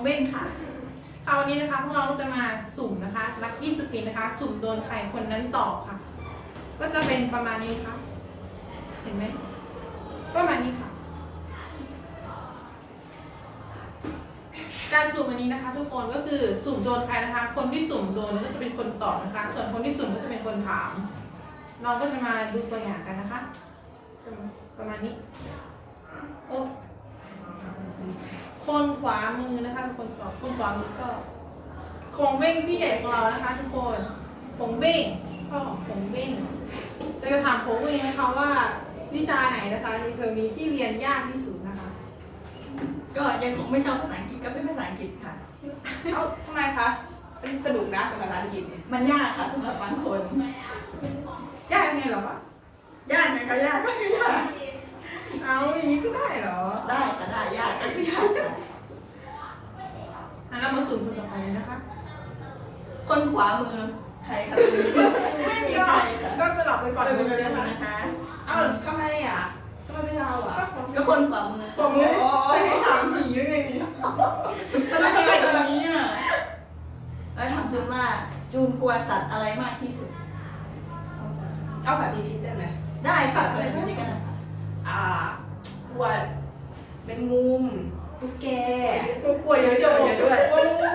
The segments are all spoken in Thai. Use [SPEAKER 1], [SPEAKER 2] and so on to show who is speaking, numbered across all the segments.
[SPEAKER 1] เอ
[SPEAKER 2] งเบ้งค่ะ
[SPEAKER 3] ค่ะวันนี้นะคะพวกเราก็จะมาสุ่มนะคะลัคกี้สปีนนะคะ สุ่มโดนใครคนนั้นตอบค่ะ ก็จะเป็นประมาณนี้ค่ะ เห็นไหมประมาณนี้ค่ะ การสุ่มอันนี้นะคะ ทุกคนก็คือสุ่มโดนใครนะคะ คนที่สุ่มโดนก็จะเป็นคนตอบนะคะ ส่วนคนที่สุ่มก็จะเป็นคนถาม เราก็จะมาดูตัวอย่างกันนะคะ ประมาณนี้โอ้ คนขวามือนะคะเป็นคนตอบคนขวามือก็คงเบ้งพี่ใหญ่ของเรานะคะ ทุกคนคงเบ้งพ่อของคงเบ้งเราจะถามคงเบ้งนะคะว่าวิชาไหนนะคะในเทอมนี้ที่เรียนยากที่สุดนะคะ
[SPEAKER 2] ก็ยังคงไม่ชอบภาษาอังกฤษก็เป็นภาษาอังกฤษค่ะ
[SPEAKER 1] เอ้าทำไมคะเป็นสนุกนะสำหรับภาษาอังกฤษเนี่ย
[SPEAKER 2] มันยากค่ะสำหรับบางคน
[SPEAKER 3] ยากยังไงเหรอวะ
[SPEAKER 2] ยากไหมคะยากก็คือยาก
[SPEAKER 3] เอาอย่างนี้ก็ได้เหรอ
[SPEAKER 2] ได้ค่ะได้ยากก็คือยากค่ะ
[SPEAKER 3] อะเรามาสุ่มคนต่อไปเลยนะคะ
[SPEAKER 2] คนขวามือใครคะไม่มี
[SPEAKER 3] ก็
[SPEAKER 2] ใครค่ะ
[SPEAKER 3] ก็สลับไปก่อน
[SPEAKER 2] ก็
[SPEAKER 3] เล
[SPEAKER 2] เป็น
[SPEAKER 3] ย
[SPEAKER 2] เจ้า
[SPEAKER 3] นะคะ
[SPEAKER 2] นะคะ
[SPEAKER 1] เอ้าทำไมอะทำไมไม่เราอะ
[SPEAKER 2] ก็คนขวามือ
[SPEAKER 3] ผมเลยไม่ได้ถามผีด้วยไงนี่
[SPEAKER 2] ไม่ใช่ตรงนี้อะแล้วถามจูนว่าจูนกลัวสัตว์อะไรมากที่สุด
[SPEAKER 1] เอาสารพิษได้ไหม
[SPEAKER 2] ได้ค่ะภาษาอังกฤษก็ได้ค่ะ
[SPEAKER 1] อ่า กลัวเป็นมุมตุ๊กแก
[SPEAKER 3] กูกลัวเยอะจังเลยด้วย
[SPEAKER 1] กลัวงู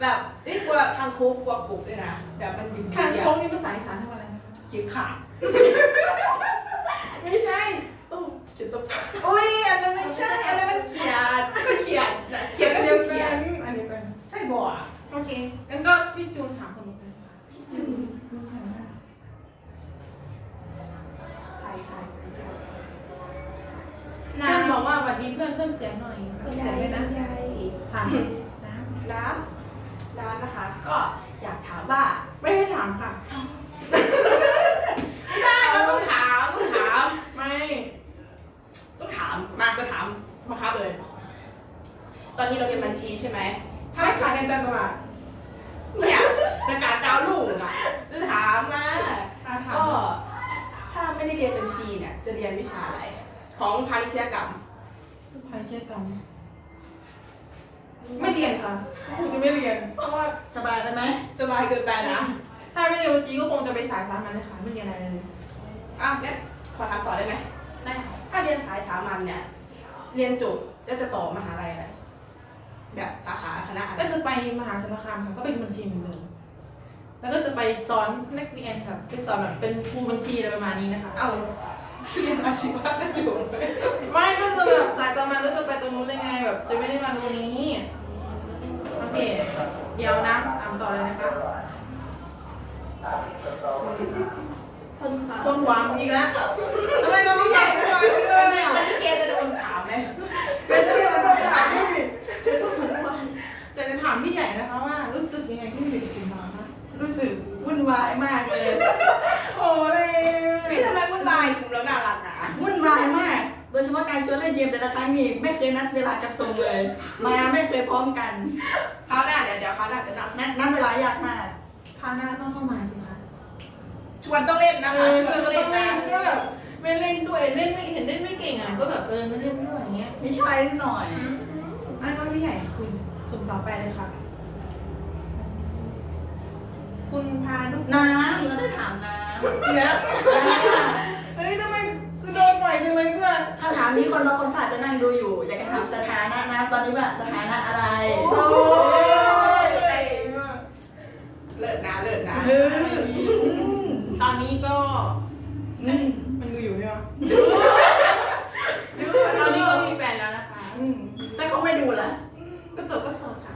[SPEAKER 1] แบบเอ้ยกลัวคางคกกลัวกบด้วยนะแบบมันอยู่
[SPEAKER 3] คางคกนี่ภาษาอีสานทำอะไรคะ
[SPEAKER 1] เขียนขาด
[SPEAKER 3] ไม่ใช่ตู้เขียนตัว
[SPEAKER 1] อุ้ยอันนั้นไม่ใช่อันนั้นมันเขียนก็เขียนเขียนก็
[SPEAKER 3] เดี
[SPEAKER 1] เดี
[SPEAKER 3] ย
[SPEAKER 1] ยว ว
[SPEAKER 3] เขี
[SPEAKER 1] เขี
[SPEAKER 3] ย
[SPEAKER 1] ย
[SPEAKER 3] น
[SPEAKER 1] น
[SPEAKER 3] อันนี้เป็น
[SPEAKER 1] ใช่บ่อะ
[SPEAKER 3] โอเคงั้นก็พี่จูนถามคนนี้กันค่ะพี่จูนมึงถามว่า
[SPEAKER 1] ใช่ใช่ใช่
[SPEAKER 3] เพื่อนบอกว่าสวัสดีเพื่อนเพิ่มเสียงหน่อยเพิ่มเสียงด้วยนะ
[SPEAKER 1] ใหญ่
[SPEAKER 3] ถามนะ
[SPEAKER 1] น้ำน้ำนะคะ ก็อยากถามว่า
[SPEAKER 3] ไม่ให้ถามค่ะ
[SPEAKER 1] ไม่ได้เราต้องถามต้องถาม
[SPEAKER 3] ไม่
[SPEAKER 1] ต้องถามมาจะถามมาครับเลย ตอนนี้เราเรียนบัญชีใช่ไหม
[SPEAKER 3] ถ้าขายในตลาด
[SPEAKER 1] เนี่ยในการดาวลุ่งอะจะถามมา
[SPEAKER 3] อาถาม
[SPEAKER 1] ก็ถ้าไม่ได้เรียนบัญชีเนี่ยจะเรียนวิชาอะไร ของพาณิชยกรรม
[SPEAKER 3] ใครเชื่อกัน ไม่เรียนค่ะคงจะไม่เรียน เพราะว่า
[SPEAKER 2] สบายไปไหม
[SPEAKER 1] สบายเกินไปนะ
[SPEAKER 3] ถ้าไม่เรียนบัญชีก็คงจะไปสายสามัญเลยค่ะไม่เรียนอะไรเลย
[SPEAKER 1] อะงั้นขอถามต่อได้ไหมได้ถ้าเรียนสายสามัญเนี่ย เรียนจบแล้วจะต่อมหาลัยอะไรแบบสาขาคณะอะไร
[SPEAKER 3] ก็จะไปมหาสารคามค่ะก็เป็นบัญชีเหมือนเดิมแล้วก็จะไปสอนนักเรียนค่ะเป็นสอนแบบเป็นครูบัญชีอะไรประมาณนี้นะคะ
[SPEAKER 1] เอาเรียนอาชีวะก็จบเลย
[SPEAKER 3] ไม่ก็จะแบบสายประมาณแล้วจะไปตรงนู้นได้ไงแบบ จะไม่ได้มาตรงนี้โอ เคเดี๋ยวนะตามต่อเลยนะคะ
[SPEAKER 2] คนขวา
[SPEAKER 3] คนขวามึงอีกแล้วทำไมเราไม่ใหญ่ขนาดนี้เล
[SPEAKER 1] เออย
[SPEAKER 3] เนี่ย
[SPEAKER 1] แกจะโดนถามไหม
[SPEAKER 3] เป็นเรื่องอะไรต้องถามพี่แต่จะถามพี่ใหญ่นะคะว่า รู้สึกยังไงที่ถึงถึงมาคะ
[SPEAKER 2] รู้สึกวุ่นวายมากเลย
[SPEAKER 3] โอ้ย
[SPEAKER 1] พี่ทำไมวุ่นวายกลุ่มเราน่ารักอะ
[SPEAKER 2] วุ่นวายมาก โดยเฉพาะการชวนเล่นเกมแต่ละครั้งนี่ไม่เคยนัดเวลากันตรงเลย มาไม่เคยพร้อมกัน
[SPEAKER 1] คราวหน้าเดี๋ยวเดี๋ยวคราวหน้าจะนัด
[SPEAKER 2] นัดนัดเวลายากมาก
[SPEAKER 3] คราวหน้าต้องเข้ามาสิคะ
[SPEAKER 1] ชวนต้องเล่นนะ
[SPEAKER 3] เอ
[SPEAKER 1] คะ
[SPEAKER 3] อ
[SPEAKER 1] ชวน
[SPEAKER 3] คือ
[SPEAKER 1] ต้อง
[SPEAKER 3] ต้
[SPEAKER 1] เล่
[SPEAKER 3] อนงเล่น
[SPEAKER 1] นะ
[SPEAKER 3] ก็แบบไม่เล่นด้วยเล่นไม่เห็นเล่นไม่เก่งอะก็แบบเออไม่เล่นด้วยอย่างเงี้ย
[SPEAKER 2] มีชายนิดหน่อย
[SPEAKER 3] อันว่าพี่ใหญ่คุณสุ่มต่อไปเลยค่ะ คุณพาลูก
[SPEAKER 2] น้ำเราได้ถามน้
[SPEAKER 3] เนี้ยเนี้
[SPEAKER 2] คนเราคนผ่าจะนั่งดูอยู่ อยากจะถามสถานะน้ำตอนนี้ว่าสถานะอะไร
[SPEAKER 3] โอ้ย
[SPEAKER 1] เลิศนะเลิศนะ
[SPEAKER 2] อืม
[SPEAKER 3] ตอนนี้ก็
[SPEAKER 2] อืม
[SPEAKER 3] มันดูอยู่ใช่ไหมตอนนี้ก็มีแฟนแล้วนะคะ
[SPEAKER 2] อืมถ้าเขาไม่ดูล่ะ
[SPEAKER 3] ก็จบก็โสดค่ะ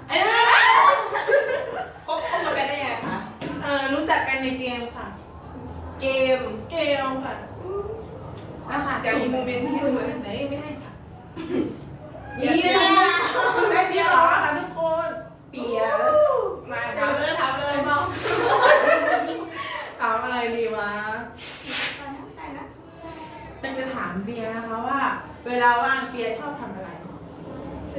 [SPEAKER 1] คบคบกับแฟนได้ยังไงคะ
[SPEAKER 3] เออรู้จักกันในเกมค่ะ
[SPEAKER 1] เกม
[SPEAKER 3] เกมค่ะนะคะ
[SPEAKER 1] จะมีโมเมนต์ที่
[SPEAKER 3] ที่
[SPEAKER 1] เห
[SPEAKER 3] เห
[SPEAKER 1] มื
[SPEAKER 3] มื
[SPEAKER 1] อ
[SPEAKER 3] อน นไหนไม่ให้ค่ะ
[SPEAKER 1] เบี
[SPEAKER 3] มี
[SPEAKER 1] ยร์
[SPEAKER 3] นะได้เบียร์เหรอคะทุกคน
[SPEAKER 1] เปียมาถามเลยถามเลยบอก
[SPEAKER 3] ถามอะไรดีวะเป็นจะถามเบียร์นะคะว่า เวลาว่างเบียร์ชอบทำอะไร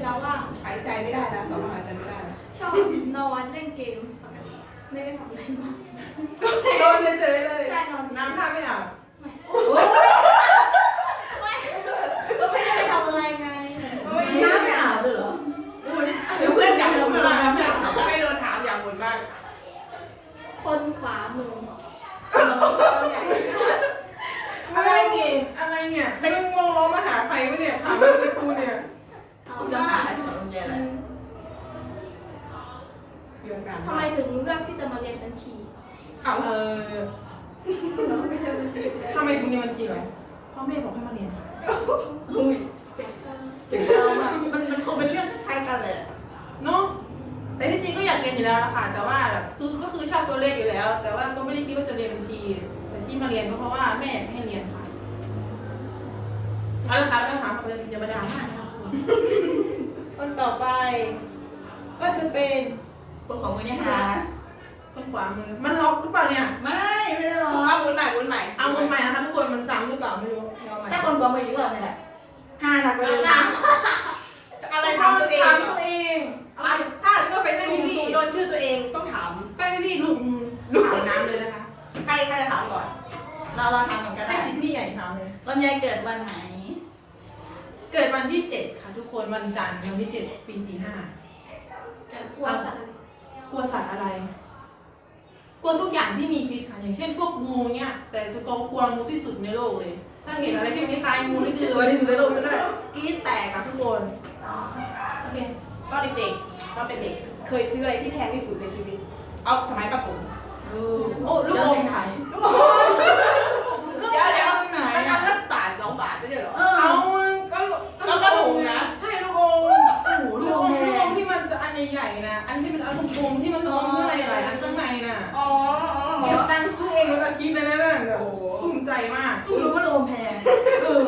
[SPEAKER 1] เวลาว่างหายใจไม่ได้นะต่อมาหายใจไม่ได้นะ
[SPEAKER 4] ชอบนอนเล่นเกมปกติไม่ได้ทำอะไรมาก
[SPEAKER 3] นอนเฉยๆเลย
[SPEAKER 4] ใช่นอน
[SPEAKER 3] น้ำท่าไม่อาบ
[SPEAKER 4] ก็ไม่ได้ไปทำอะไรไง
[SPEAKER 2] น้ำไม่อาบเลยเหรอา
[SPEAKER 1] น
[SPEAKER 4] ทำไมถึงเลือกที่จะมาเรียนบัญชี
[SPEAKER 1] เอา
[SPEAKER 3] เออ
[SPEAKER 4] เราไม่เรียนบัญชี
[SPEAKER 3] ทำไมถึงเรียนบัญชีเหรอพ่อแม่บอกให้มาเรียนค่ะ
[SPEAKER 2] อุ้ย
[SPEAKER 4] เสียงเศร้า
[SPEAKER 2] เสียงเศร้ามากมันมันคงเป็นเรื่องคล้ายๆกันเลยอะ
[SPEAKER 3] เนาะแต่ที่จริงก็อยากเรียนอยู่แล้วละค่ะ แต่ว่าแบบคือก็คือชอบตัวเลขอยู่แล้ว แต่ว่าก็ไม่ได้คิดว่าจะเรียนบัญชี แต่ที่มาเรียนก็เพราะว่าแม่ให้เรียนค่ะเอาละค่ะเรื่องถามของจะมาดราม่านะคะคุณคนต่อไป ก็จะเป็น
[SPEAKER 2] คนของมือเนี่ยค่ะ
[SPEAKER 3] คนขวามือ มันล็อกหรือเปล่าเนี่ย
[SPEAKER 2] ไม่ ไม่ได้หรอก
[SPEAKER 1] เอาวุ้นใหม่วุ้นใหม่
[SPEAKER 3] เอามือใหม่นะคะทุกคน มันซ้ำหรือเปล่าไม่รู้เอาใหม่
[SPEAKER 2] ถ้าคนของมืออีกรอบนี่แหละห้าหนักไปเลย
[SPEAKER 3] ถาม
[SPEAKER 1] อะไรถามตัวเอง
[SPEAKER 3] ถาม
[SPEAKER 1] เหร
[SPEAKER 3] ตั
[SPEAKER 1] อ
[SPEAKER 3] วเองเอา
[SPEAKER 1] อะถ้าก็เป็นให้พี่พี่โดนชื่อตัวเองต้องถาม
[SPEAKER 3] ก็ให้พี่ลูกมือถามน้ำเลยนะคะ
[SPEAKER 1] ใครใครจะถามก่อน
[SPEAKER 2] เราเราทำกันก็
[SPEAKER 3] ให้
[SPEAKER 2] ได้
[SPEAKER 3] สิทธิ์พี่ใหญ่ถามเลย
[SPEAKER 2] ลำไยเกิดวันไหน
[SPEAKER 3] เกิดวันที่เจ็ดค่ะ ทุกคนวันจันทร์วันที่เจ็ดปีสี่ห้า
[SPEAKER 4] กลัวสัตว์อะไร
[SPEAKER 3] กลัวสัตว์อะไร กลัวทุกอย่างที่มีพิษค่ะอย่างเช่นพวกงูเนี่ยแต่จะกลัวงูที่สุดในโลกเลย ถ้าเห็นอะไรที่มันคล้ายงูนี่คือ
[SPEAKER 2] ตัวที่สุดในโลกก็ได้
[SPEAKER 3] กรี๊ดแตกค่ะทุกคนโอเค
[SPEAKER 1] ตอนเด็กๆตอนเป็นเด็ก เคยซื้ออะไรที่แพงที่สุดในชีวิต เอาสมัยประถม
[SPEAKER 2] โอ้
[SPEAKER 3] โอ้ลูกอม
[SPEAKER 2] ไข่
[SPEAKER 1] เดี๋ยวเดี๋ยวมันอันละบาทสองบาทไม่ใช่เหรอ
[SPEAKER 2] เอ
[SPEAKER 3] เอา
[SPEAKER 2] อ
[SPEAKER 3] มึงก็
[SPEAKER 1] ก็กระถุงนะ
[SPEAKER 3] ใช่ลูกอม
[SPEAKER 2] โอ้โห
[SPEAKER 3] ลู
[SPEAKER 2] ลู
[SPEAKER 3] ก
[SPEAKER 2] ก
[SPEAKER 3] อม
[SPEAKER 2] แพ
[SPEAKER 3] ลูกองมที่มันจะอันใหญ่ๆนะ อันที่มันเอากลมๆที่มันลูกอม คิดเลยนะเนี่ยแบบ
[SPEAKER 1] โอ้โห
[SPEAKER 3] ภูมิใจมาก
[SPEAKER 2] คุณรู้ว่าลูกอมแพงเออ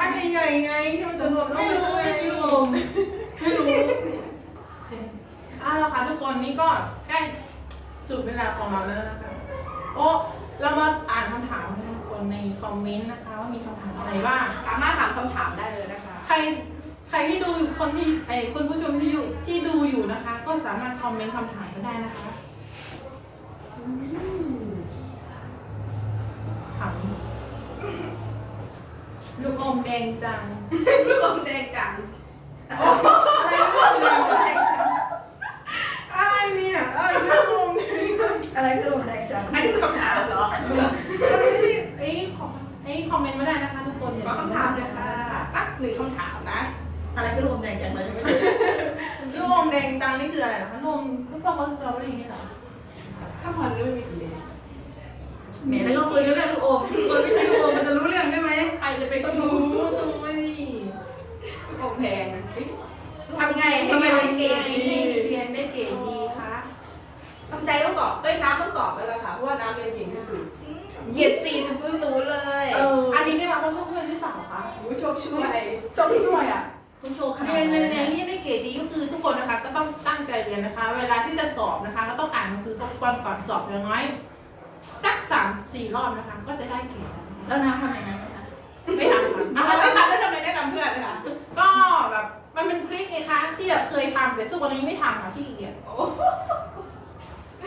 [SPEAKER 3] อันใหญ่ๆไงที่มันจะรวม
[SPEAKER 2] ไม่รู้ไม่กินลูกอมไม่รู้
[SPEAKER 3] อะแล้วค่ะทุกคนนี่ก็ใกล้สุดเวลาของเราแล้วนะคะโอ้เรามาอ่านคำถามของทุกคนในคอมเมนต์นะคะ ว่ามีคำถามอะไรบ้าง
[SPEAKER 1] สามารถถามคำถามได้เลยนะคะ
[SPEAKER 3] ใครใครที่ดูอยู่คนที่ไอคนผู้ชมที่อยู่ที่ดูอยู่นะคะ ก็สามารถคอมเมนต์คำถามก็ได้นะคะอืมถามลูกอ มแดงจัง
[SPEAKER 1] ลูกอมแดงกัน
[SPEAKER 2] อะไรลูกอมแดงจัง
[SPEAKER 3] อะไรเนี่ยเอ้ยลูกอมแดงจัง
[SPEAKER 2] อะไรคือลูกอมแดงจัง
[SPEAKER 1] อันนี้คือคำถามเหรอ
[SPEAKER 3] ไอ้คอมไอ้คอมเมนต์ไม่ได้นะคะทุกคน
[SPEAKER 1] ขอคำถามเลยค่ะสักหนึ่งคำถามนะ
[SPEAKER 2] อะไรคือลูกอมแดงจังเรายังไม่รู้
[SPEAKER 3] ลูกอมแดงจังนี่คืออะไรนะคะนมพวกรสสตรอเบอรี่นี่เหรอ
[SPEAKER 1] ถ้าพอนก็ไม่มีสีแดง
[SPEAKER 2] แหมแล้วก็คุยกันเรื่องลูกอมคนไม่ใช่ลูกอมมันจะรู้เรื่องได้ไหม
[SPEAKER 1] ใครจะเป็นคน
[SPEAKER 3] รู้
[SPEAKER 1] รู้
[SPEAKER 3] ตรงไม่ดี
[SPEAKER 1] ลูกอมแพงเฮ้ยทำไงให้เรียนเก่งดี
[SPEAKER 3] เรียนได้เก่งดีคะ
[SPEAKER 1] ทำใจต้องตอบเอ้ยน้ำต้องตอบไปแล้วค่ะ เพราะว่าน้ำเรียนเก่งที่สุดเหยียดสี่ถึงศูนย์ศูนย์เลย
[SPEAKER 2] เออ
[SPEAKER 3] อันนี้ได้มาเพราะช่วยเพื่อนหรือเปล่าคะ
[SPEAKER 1] โอ้ยโชคช่วย
[SPEAKER 3] ต้องช่วยอะ
[SPEAKER 2] คุณโชว์ขนาด
[SPEAKER 3] เรียน
[SPEAKER 2] ไหน
[SPEAKER 3] เรียนเรียนได้เกรดดีก็คือทุกคนนะคะก็ต้องตั้งใจเรียนนะคะ เวลาที่จะสอบนะคะ ก็ต้องอ่านหนังสือทบทวนก่อนสอบอย่างน้อย สักสามสี่รอบนะคะ ก็จะได้เกรดแล้วนะคะ
[SPEAKER 2] แล้วน้ำทำอย่างนั้นไหมคะ
[SPEAKER 1] ไม่ทำค่ะอะไม่ทำแล้วทำไมแนะนำเพื่อนนะคะ
[SPEAKER 3] ก็แบบมันเป็นทริคไงคะที่แบบเคยทำแต่ทุกวันนี้ไม่ทำค่ะที่เกียจ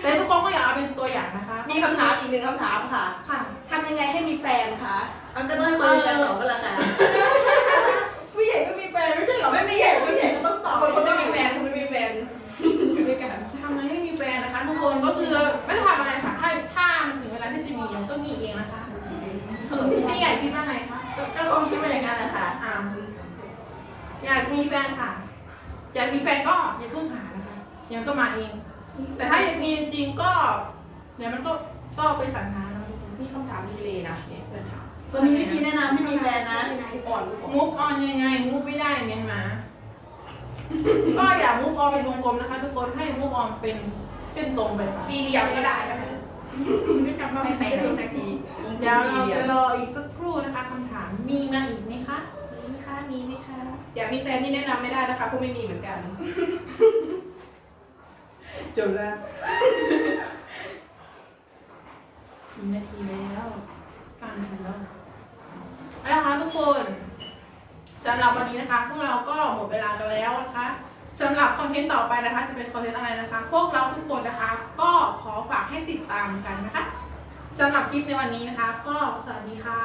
[SPEAKER 3] แต่ทุกคนก็อยากเอาเป็นตัวอย่างนะคะ
[SPEAKER 1] มีคำถามอีกหนึ่งคำถามค่ะ
[SPEAKER 3] ค่ะ
[SPEAKER 1] ทำยังไงให้มีแฟนคะ
[SPEAKER 2] เอาก็ต้องให้คนจะตอบก็แล้วกัน
[SPEAKER 3] มีแฟนก็อย่าเพิ่งหานะคะเดี๋ยวมันก็มาเอง แต่ถ้าอยากมีจริงๆก็เดี๋ยวมันก็ก็ไปสรรหาแล้ว
[SPEAKER 1] มีคำถามดีเลยนะเนี่ยเพื่อนถาม
[SPEAKER 2] มันมีวิธีแนะนำให้มีแฟนนะ
[SPEAKER 1] อ่อนลูกอ่อน
[SPEAKER 3] มูฟออนยังไงมูฟไม่ได้เมียนมาก็อย่ามูฟออนเป็นวงกลมนะคะ ทุกคนให้มูฟออนเป็นเส้นตรงไปค่ะ
[SPEAKER 1] สี่เหลี่ยมก็ได้นะคะ
[SPEAKER 2] ไม่กลับมาไม่ไปไหนสักที
[SPEAKER 3] เดี๋ยวเราจะรออีกสักครู่นะคะคำถามมีมาอีกไหมคะ
[SPEAKER 1] มีค่ะมีไหมคะ อยากมีแฟนที่แนะนำไม่ได้นะคะเพราะไม่มีเหมือนกัน
[SPEAKER 3] จบแล้วกี่นาทีแล้วกลางนาทีแล้วเอาละคะทุกคนสำหรับวันนี้นะคะ พวกเราก็หมดเวลากันแล้วนะคะสำหรับคอนเทนต์ต่อไปนะคะ จะเป็นคอนเทนต์อะไรนะคะ พวกเราทุกคนนะคะ ก็ขอฝากให้ติดตามกันนะคะสำหรับคลิปในวันนี้นะคะ ก็สวัสดีค่ะ